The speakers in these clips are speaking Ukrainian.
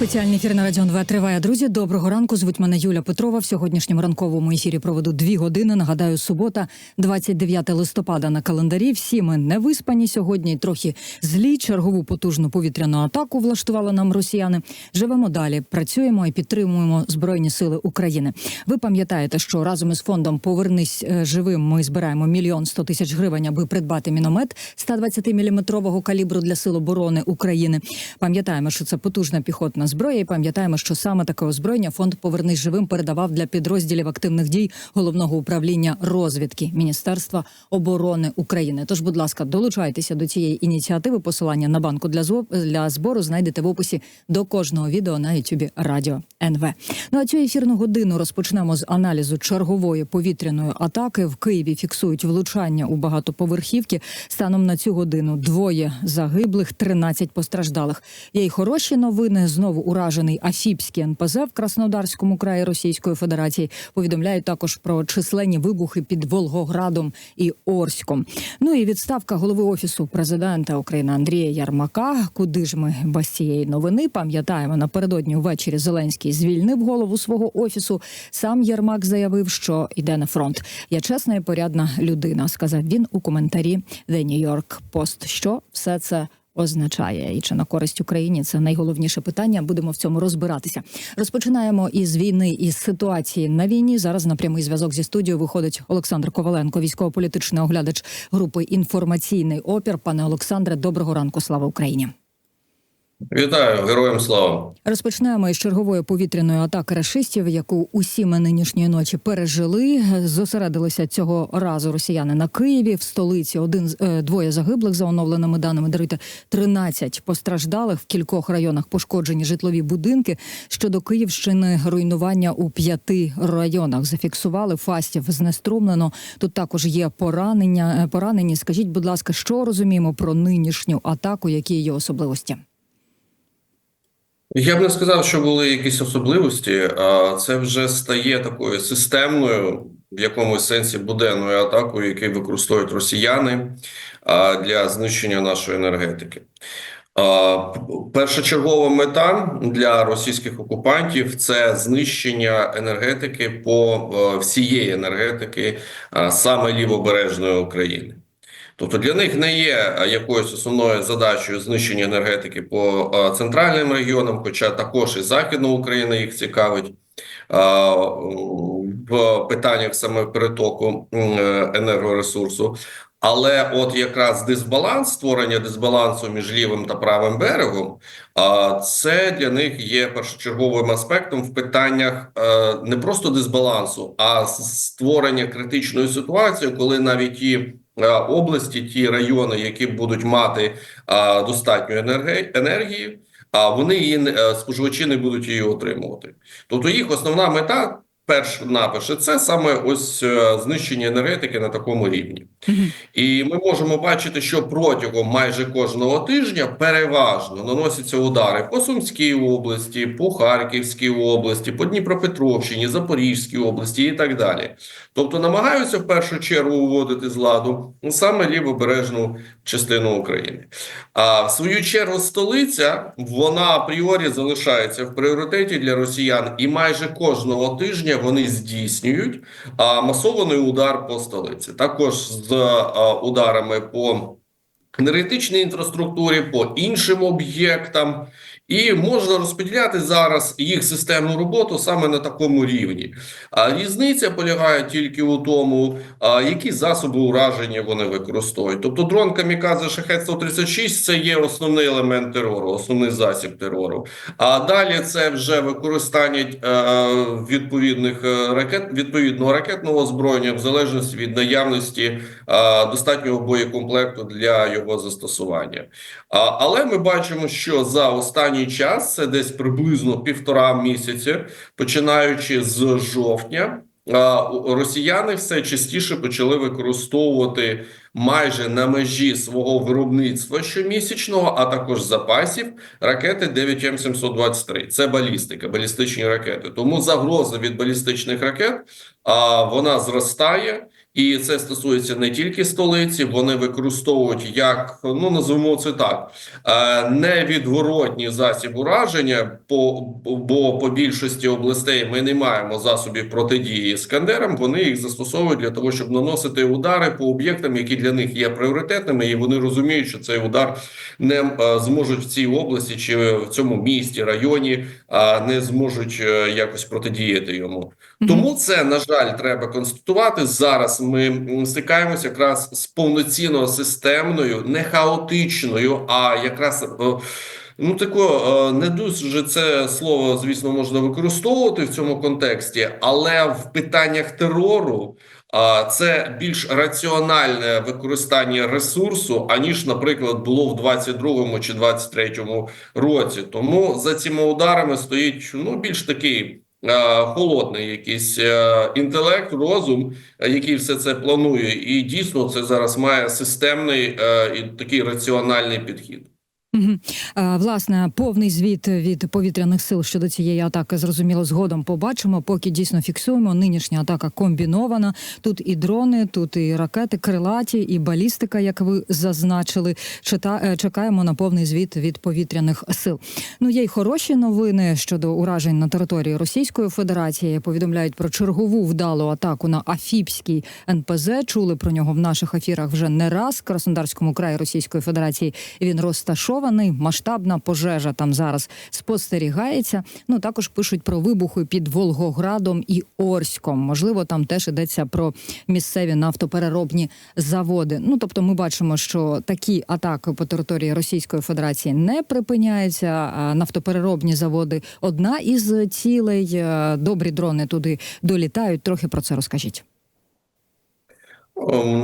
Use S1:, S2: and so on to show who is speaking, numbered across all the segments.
S1: Спеціальний ефір на Радіон 2 триває. Друзі, доброго ранку. Звуть мене Юля Петрова. В сьогоднішньому ранковому ефірі проведу дві години. Нагадаю, субота, 29 листопада на календарі. Всі ми не виспані сьогодні. Трохи злі. Чергову потужну повітряну атаку влаштували нам росіяни. Живемо далі, працюємо і підтримуємо збройні сили України. Ви пам'ятаєте, що разом із фондом Повернись е, живим. Ми збираємо мільйон сто тисяч гривень, аби придбати міномет 120-мм калібру для сил оборони України. Пам'ятаємо, що це потужна піхотна зброя. І пам'ятаємо, що саме таке озброєння фонд Повернись живим передавав для підрозділів активних дій головного управління розвідки Міністерства оборони України. Тож, будь ласка, долучайтеся до цієї ініціативи. Посилання на банку для зо- для збору знайдете в описі до кожного відео на Ютубі Радіо НВ. Ну а цю ефірну годину розпочнемо з аналізу чергової повітряної атаки. В Києві фіксують влучання у багатоповерхівки. Станом на цю годину двоє загиблих, 13 постраждалих. Є й хороші новини. Знову уражений Афіпський НПЗ в Краснодарському краї Російської Федерації. Повідомляють також про численні вибухи під Волгоградом і Орськом. Ну і відставка голови офісу президента України Андрія Ярмака. Куди ж ми без цієї новини? Пам'ятаємо напередодні ввечері Зеленський звільнив голову свого офісу. Сам Ярмак заявив, що йде на фронт. Я чесна і порядна людина, сказав він у коментарі The New York Post. Що все це означає і чи на користь Україні це найголовніше питання. Будемо в цьому розбиратися. Розпочинаємо із війни із ситуації на війні. Зараз на прямий зв'язок зі студією виходить Олександр Коваленко, військово-політичний оглядач групи інформаційний опір. Пане Олександре, доброго ранку. Слава Україні.
S2: Вітаю, героям слава.
S1: Розпочнемо із чергової повітряної атаки рашистів, яку усі ми нинішньої ночі пережили. Зосередилися цього разу росіяни на Києві в столиці. Один з- е, двоє загиблих за оновленими даними. Даруйте 13 постраждалих в кількох районах пошкоджені житлові будинки. Щодо Київщини, руйнування у п'яти районах зафіксували. Фастів знеструмлено. Тут також є поранення. е, Поранені. Скажіть, будь ласка, що розуміємо про нинішню атаку? Які її особливості?
S2: Я б не сказав, що були якісь особливості, а це вже стає такою системною, в якомусь сенсі буденною атакою, яку використовують росіяни для знищення нашої енергетики. Першочергова мета для російських окупантів це знищення енергетики по е, всієї енергетики саме лівобережної України. Тобто для них не є е, якоюсь основною задачею знищення енергетики по е, центральним регіонам, хоча також і Західна Україна їх цікавить е, в питаннях саме перетоку енергоресурсу. Але от якраз дисбаланс, створення дисбалансу між лівим та правим берегом, а це для них є першочерговим аспектом в питаннях не просто дисбалансу, а створення критичної ситуації, коли навіть е, області, ті райони, які будуть мати е, достатньо енергії, а вони її е, споживачі не будуть її отримувати. Тобто їх основна мета. Перш напише це саме ось е, знищення енергетики на такому рівні. І ми можемо бачити, що протягом майже кожного тижня переважно наносяться удари по Сумській області, по Харківській області, по Дніпропетровщині, Запорізькій області і так далі. Тобто намагаються в першу чергу уводити з ладу саме лівобережну частину України. А в свою чергу столиця вона апріорі залишається в пріоритеті для росіян, і майже кожного тижня вони здійснюють масований удар по столиці. Також з ударами по енергетичній інфраструктурі, по іншим об'єктам. І можна розподіляти зараз їх системну роботу саме на такому рівні. А різниця полягає тільки у тому, які засоби ураження вони використовують. Тобто дрон Камікадзе Шахет 136 це є основний елемент терору, основний засіб терору. А далі це вже використання відповідних е, ракет, відповідного ракетного озброєння в залежності від наявності достатнього боєкомплекту для його застосування. Але ми бачимо, що за останній час це десь приблизно півтора місяці, починаючи з жовтня. Росіяни все частіше почали використовувати майже на межі свого виробництва щомісячного, а також запасів ракети 9М723. Це балістика, балістичні ракети. Тому загроза від балістичних ракет вона зростає. І це стосується не тільки столиці, вони використовують як ну називаємо це так е, невідворотній засіб ураження. По бо по більшості областей ми не маємо засобів протидії іскандерам. Вони їх застосовують для того, щоб наносити удари по об'єктам, які для них є пріоритетними, і вони розуміють, що цей удар не е, зможуть в цій області чи в цьому місті, районі, а не зможуть е, якось протидіяти йому. Тому це на жаль треба констатувати. Зараз ми стикаємося якраз з повноцінно системною, не хаотичною, а якраз е, ну тако е, не дуже це слово, звісно, можна використовувати в цьому контексті, але в питаннях терору. Це більш раціональне використання ресурсу, аніж, наприклад, було в 22-му чи 23-му році. Тому за цими ударами стоїть ну більш такий холодний якийсь е, інтелект, розум, е, який все це планує, і дійсно це зараз має системний е, і такий раціональний підхід.
S1: Мгм. А, Власне, повний звіт від повітряних сил щодо цієї атаки зрозуміло згодом побачимо. Поки дійсно фіксуємо. Нинішня атака комбінована. Тут і дрони, тут і ракети, крилаті, і балістика, як ви зазначили. Чита, е, чекаємо на повний звіт від повітряних сил. Ну є й хороші новини щодо уражень на території Російської Федерації. Повідомляють про чергову вдалу атаку на Афіпський НПЗ. Чули про нього в наших ефірах вже не раз. Краснодарському краї Російської Федерації він розташований. Масштабна пожежа там зараз спостерігається. Ну також пишуть про вибухи під Волгоградом і Орськом. Можливо, там теж йдеться про місцеві нафтопереробні заводи. Ну тобто, ми бачимо, що такі атаки по території Російської Федерації не припиняються. Нафтопереробні заводи одна із цілей. Е, Добрі дрони туди долітають. Трохи про це розкажіть.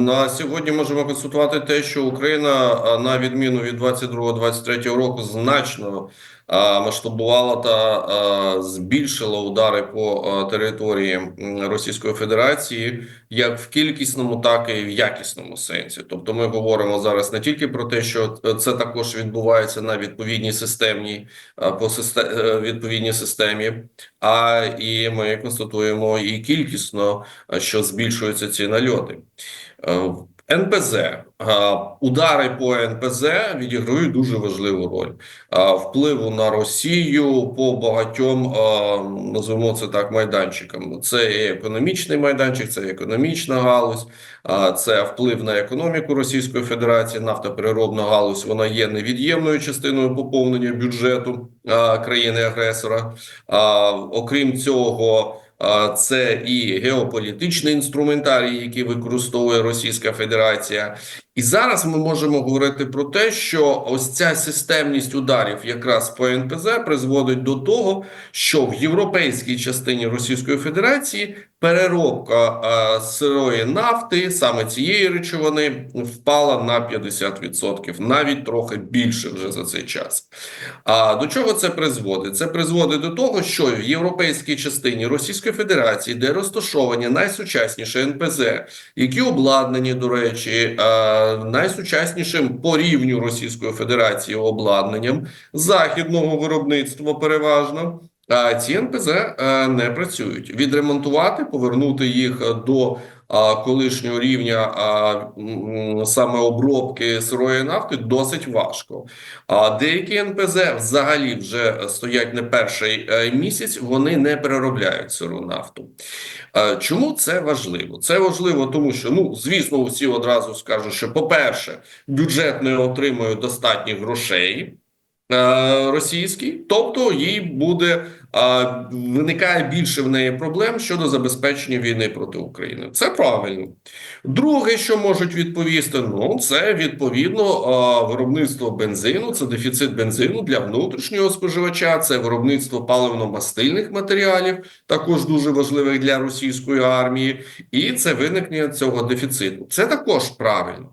S2: На сьогодні можемо констатувати те, що Україна, на відміну від 22-23 року, значно масштабувала та збільшила удари по території Російської Федерації як в кількісному, так і в якісному сенсі. Тобто, ми говоримо зараз не тільки про те, що це також відбувається на відповідній системній по е, відповідній системі, а і ми констатуємо і кількісно, що збільшуються ці нальоти. НПЗ е, удари по НПЗ відіграють дуже важливу роль Е, впливу на Росію по багатьом е, називаємо це так майданчикам. Це і економічний майданчик, це економічна галузь, це вплив на економіку Російської Федерації. Нафтопереробна галузь вона є невід'ємною частиною поповнення бюджету країни-агресора. Окрім цього. Це і геополітичний інструментарій, який використовує Російська Федерація. І зараз ми можемо говорити про те, що ось ця системність ударів якраз по НПЗ призводить до того, що в європейській частині Російської Федерації переробка а, сирої нафти, саме цієї речовини, впала на 50%, навіть трохи більше вже за цей час. А до чого це призводить? Це призводить до того, що в європейській частині Російської Федерації, де розташовані найсучасніші НПЗ, які обладнані, до речі, е, найсучаснішим по рівню Російської Федерації обладнанням західного виробництва переважно. А ці НПЗ е, не працюють. Відремонтувати, повернути їх до колишнього рівня саме обробки сирої нафти досить важко. А деякі НПЗ взагалі вже стоять не перший е, місяць, вони не переробляють сиру нафту. Е, Чому це важливо? Це важливо, тому що ну звісно, всі одразу скажуть, що по-перше, бюджет не отримує достатньо грошей. Е, Російський, тобто їй буде а, виникає більше в неї проблем щодо забезпечення війни проти України. Це правильно. Друге, що можуть відповісти, ну це відповідно а, виробництво бензину, це дефіцит бензину для внутрішнього споживача, це виробництво паливно-мастильних матеріалів, також дуже важливих для російської армії, і це виникнення цього дефіциту. Це також правильно.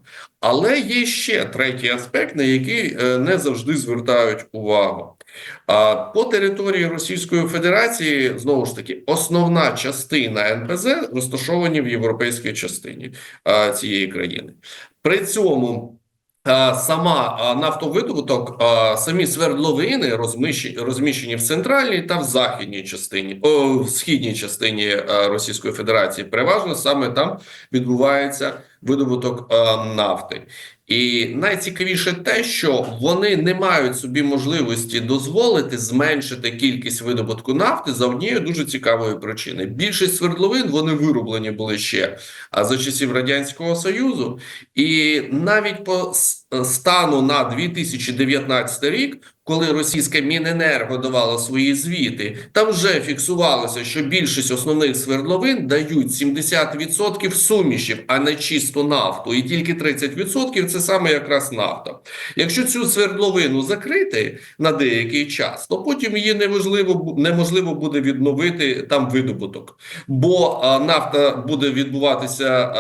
S2: Але є ще третій аспект, на який е, не завжди звертають увагу. По території Російської Федерації знову ж таки основна частина НПЗ розташовані в європейській частині цієї країни. При цьому Е, Сама е, нафтовидобуток, е, самі свердловини розміщені, в центральній та в західній частині, в східній частині е, Російської Федерації. Переважно саме там відбувається видобуток е, нафти. І найцікавіше те, що вони не мають собі можливості дозволити зменшити кількість видобутку нафти за однією дуже цікавою причиною. Більшість свердловин вони вироблені були ще а, за часів радянського союзу, і навіть по стану на 2019 рік. Коли російська Міненерго давала свої звіти, там вже фіксувалося, що більшість основних свердловин дають 70% сумішів, а не чисту нафту, і тільки 30% це саме якраз нафта. Якщо цю свердловину закрити на деякий час, то потім її неможливо неможливо буде відновити там видобуток, бо а, нафта буде відбуватися а,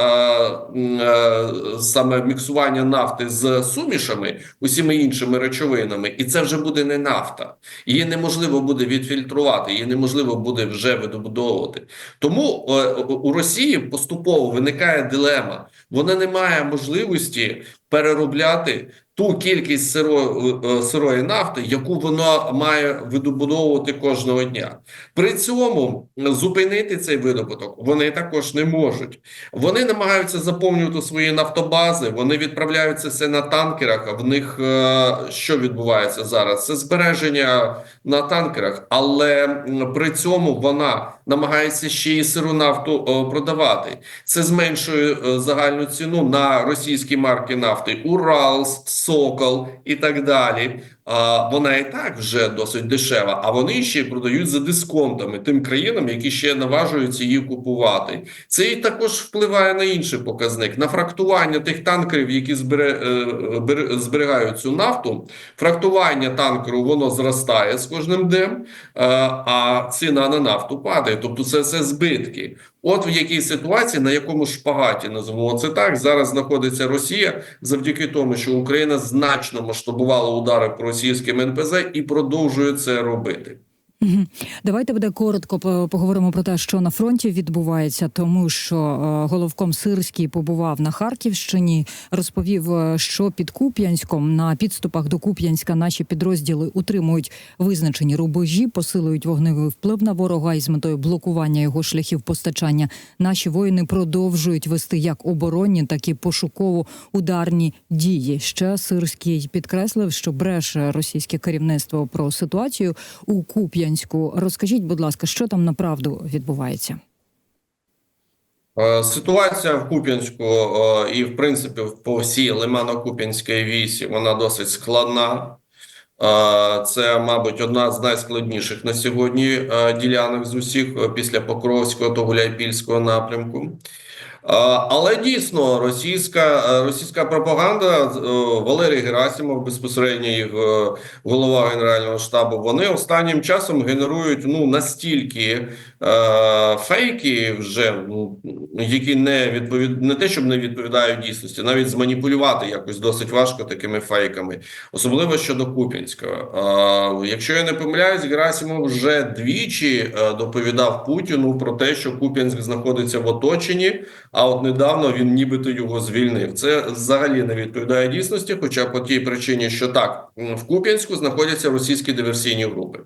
S2: а, саме міксування нафти з сумішами, усіма іншими речовинами, і це вже буде не нафта. Її неможливо буде відфільтрувати, її неможливо буде вже видобудовувати. Тому е, у Росії поступово виникає дилема. Вона не має можливості переробляти ту кількість сирої, е, сирої нафти, яку вона має видобудовувати кожного дня. При цьому зупинити цей видобуток вони також не можуть. Вони намагаються заповнювати свої нафтобази, вони відправляються все на танкерах. В них е, що відбувається зараз? Це збереження на танкерах, але при цьому вона намагається ще і сиру нафту е, продавати. Це зменшує загальну ціну на російські марки нафти Уралс, Сокол і так далі. Вона і так вже досить дешева, а вони ще продають за дисконтами тим країнам, які ще наважуються її купувати. Це і також впливає на інший показник на фрактування тих танкерів, які е, зберігають цю нафту. Фрактування танкеру воно зростає з кожним днем, е, а ціна на нафту падає. Тобто, це все збитки. От в якій ситуації, на якому шпагаті називаємо це так, зараз знаходиться Росія завдяки тому, що Україна значно масштабувала удари по російським НПЗ і продовжує це робити.
S1: Давайте буде коротко по- поговоримо про те, що на фронті відбувається, тому що е, головком Сирський побував на Харківщині, розповів, е, що під Куп'янськом на підступах до Куп'янська наші підрозділи утримують визначені рубежі, посилують вогневий вплив на ворога і з метою блокування його шляхів постачання. Наші воїни продовжують вести як оборонні, так і пошуково-ударні дії. Ще Сирський підкреслив, що бреше російське керівництво про ситуацію у Куп'янську. Розкажіть, будь ласка, що там направду відбувається?
S2: Е, Ситуація в Куп'янську е, і, в принципі, по всій Лимано-Куп'янській вісі вона досить складна. Е, Це, мабуть, одна з найскладніших на сьогодні ділянок з усіх після Покровського та Гуляйпільського напрямку. Але дійсно російська е, російська пропаганда, е, Валерій Герасимов, безпосередньо їх е, голова Генерального штабу, вони останнім часом генерують ну настільки е, фейки, вже ну, які не відповід... не те, щоб не відповідають дійсності, навіть зманіпулювати якось досить важко такими фейками, особливо щодо Куп'янська. Е, якщо я не помиляюсь, Герасимов вже двічі доповідав Путіну про те, що Куп'янськ знаходиться в оточенні. А от недавно він нібито його звільнив. Це взагалі не відповідає дійсності, хоча по тій причині, що так в Куп'янську знаходяться російські диверсійні групи.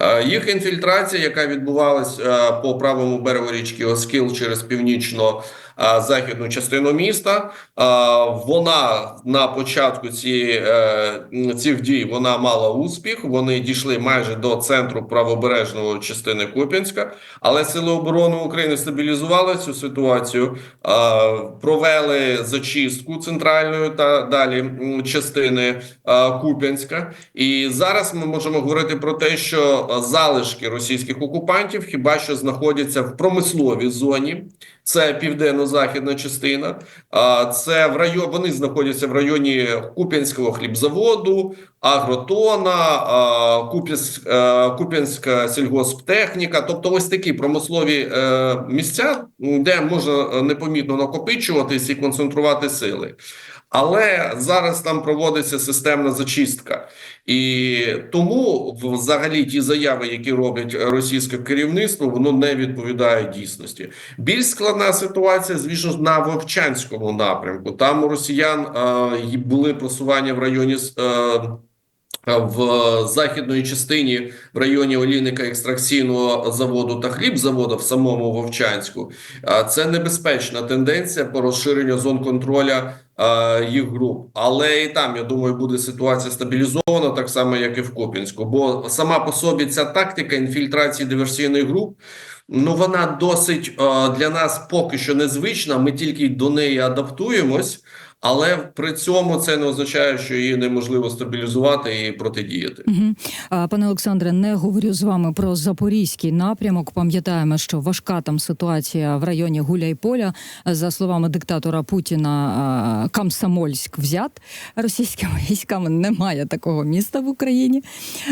S2: Е, Їх інфільтрація, яка відбувалась е, по правому берегу річки Оскіл через північно західну частину міста, е, вона на початку цієї, е, цих дій вона мала успіх. Вони дійшли майже до центру правобережної частини Куп'янська, але сили оборони України стабілізували цю ситуацію, е, провели зачистку центральної та далі частини е, Куп'янська. І зараз ми можемо говорити про те, що е, залишки російських окупантів хіба що знаходяться в промисловій зоні. Це південно-західна частина. А це в районі вони знаходяться в районі Куп'янського хлібзаводу, Агротона, Куп'янськ, е, Куп'янська сільгосптехніка. Тобто, ось такі промислові е, місця, де можна е, непомітно накопичуватись і концентрувати сили. Але зараз там проводиться системна зачистка, і тому взагалі ті заяви, які роблять російське керівництво, воно не відповідає дійсності. Більш складна ситуація, звісно, на Вовчанському напрямку. Там у росіян е, були просування в районі. Е, в західної частині в районі олійника екстракційного заводу та хлібзаводу в самому Вовчанську це небезпечна тенденція по розширенню зон контроля е, їх груп. Але і там я думаю, буде ситуація стабілізована, так само як і в Куп'янську. Бо сама по собі ця тактика інфільтрації диверсійних груп. Ну вона досить е, для нас поки що незвична. Ми тільки до неї адаптуємось. Але при цьому це не означає, що її неможливо стабілізувати і протидіяти.
S1: Угу. Пане Олександре, не говорю з вами про запорізький напрямок. Пам'ятаємо, що важка там ситуація в районі Гуляйполя. За словами диктатора Путіна, Камсомольськ взят російськими військами. Немає такого міста в Україні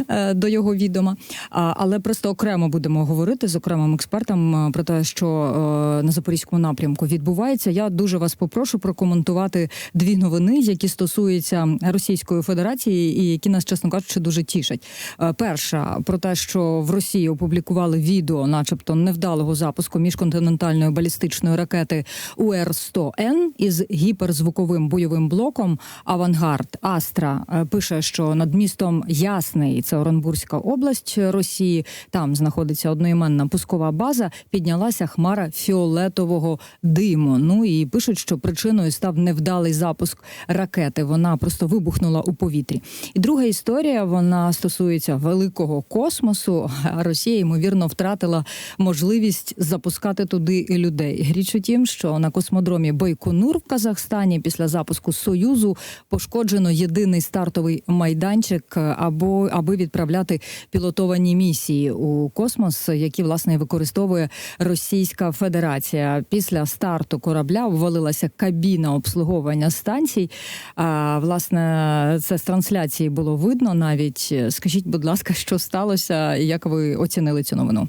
S1: е, до його відома. Але просто окремо будемо говорити з окремим експертом про те, що е, на запорізькому напрямку відбувається. Я дуже вас попрошу прокоментувати дві новини, які стосуються Російської Федерації, і які нас, чесно кажучи, дуже тішать. Е, Перша про те, що в Росії опублікували відео, начебто, невдалого запуску міжконтинентальної балістичної ракети УР 100 Н із гіперзвуковим бойовим блоком. Авангард Астра е, пише, що над містом Ясний, це Оренбурзька область Росії. Там знаходиться одноіменна пускова база. Піднялася хмара фіолетового диму. Ну і пишуть, що причиною став невдалий запуск ракети. Вона просто вибухнула у повітрі. І друга історія вона стосується великого космосу. Росія ймовірно втратила можливість запускати туди людей. Річ у тім, що на космодромі Байконур в Казахстані після запуску Союзу пошкоджено єдиний стартовий майданчик, або аби відправляти пілотовані місії у космос, які власне використовує Російська Федерація. Після старту корабля ввалилася кабіна обслуговування станцій. А власне це з трансляції було видно. Навіть скажіть, будь ласка, що сталося, і як ви оцінили цю новину?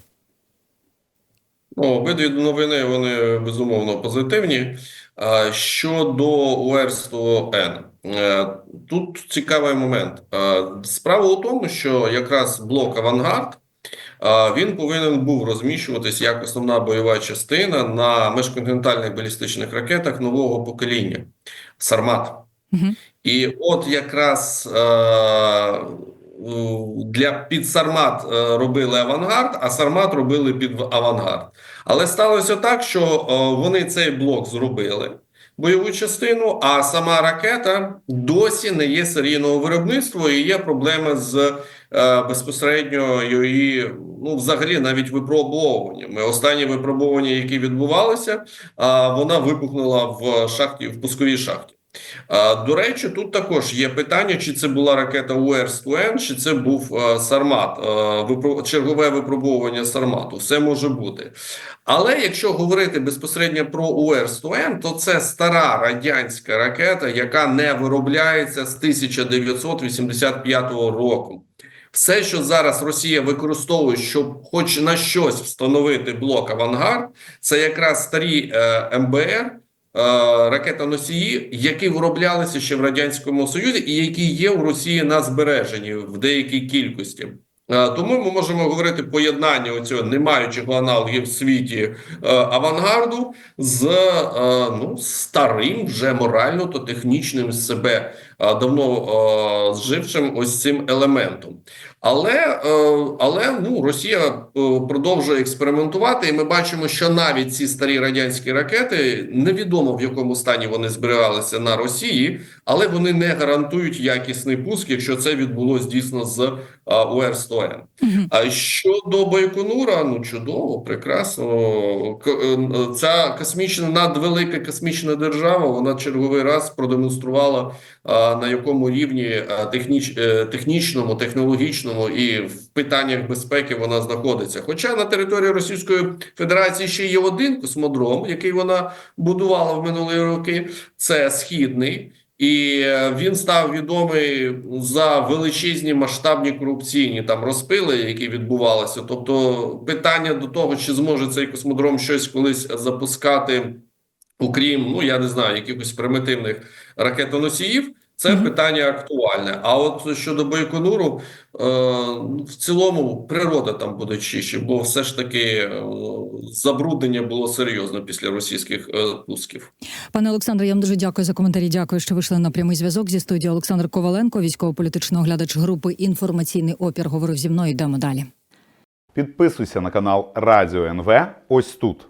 S2: Ну, обидві новини вони безумовно позитивні. Щодо УР-100Н, е, тут цікавий момент. Справа у тому, що якраз блок Авангард він повинен був розміщуватись як основна бойова частина на межконтинентальних балістичних ракетах нового покоління Сармат.
S1: Угу.
S2: І от якраз е, для під Сармат е, робили авангард, а Сармат робили під авангард. Але сталося так, що е, вони цей блок зробили. Бойову частину, а сама ракета досі не є серійного виробництва і є проблеми з е, безпосередньо її, ну взагалі навіть випробовуваннями. Останні випробування, які відбувалися, е, вона випухнула в шахті, в пусковій шахті. До речі, тут також є питання: чи це була ракета УР-100Н, чи це був Сармат, чергове випробовування Сармату. Все може бути. Але якщо говорити безпосередньо про УР-100Н, то це стара радянська ракета, яка не виробляється з 1985 року. Все, що зараз Росія використовує, щоб хоч на щось встановити блок Авангард, це якраз старі е, МБР. Ракета-носії, які вироблялися ще в радянському союзі, і які є у Росії на збереженні в деякій кількості. Тому ми можемо говорити поєднання цього не маючого аналогів в світі авангарду з ну, старим вже морально та технічним себе давно зжившим ось цим елементом. Але але ну Росія продовжує експериментувати, і ми бачимо, що навіть ці старі радянські ракети невідомо в якому стані вони зберігалися на Росії, але вони не гарантують якісний пуск, якщо це відбулося дійсно з УР-100Н. А щодо Байконура, ну чудово, прекрасно. Ця космічна надвелика космічна держава. Вона черговий раз продемонструвала на якому рівні техніч, е, технічному, технологічному і в питаннях безпеки вона знаходиться. Хоча на території Російської Федерації ще є один космодром, який вона будувала в минулі роки. Це східний. І е, він став відомий за величезні масштабні корупційні там розпили, які відбувалися. Тобто, питання до того, чи зможе цей космодром щось колись запускати окрім, ну я не знаю, якихось примітивних ракетоносіїв, це питання актуальне. А от щодо Байконуру, е, в цілому природа там буде чище, бо все ж таки е, забруднення було серйозно після російських е, пусків.
S1: Пане Олександре, я вам дуже дякую за коментарі. Дякую, що вийшли на прямий зв'язок зі студією. Олександр Коваленко, військово-політичний оглядач групи Інформаційний опір, говорив зі мною. Йдемо далі.
S3: Підписуйся на канал Радіо НВ ось тут.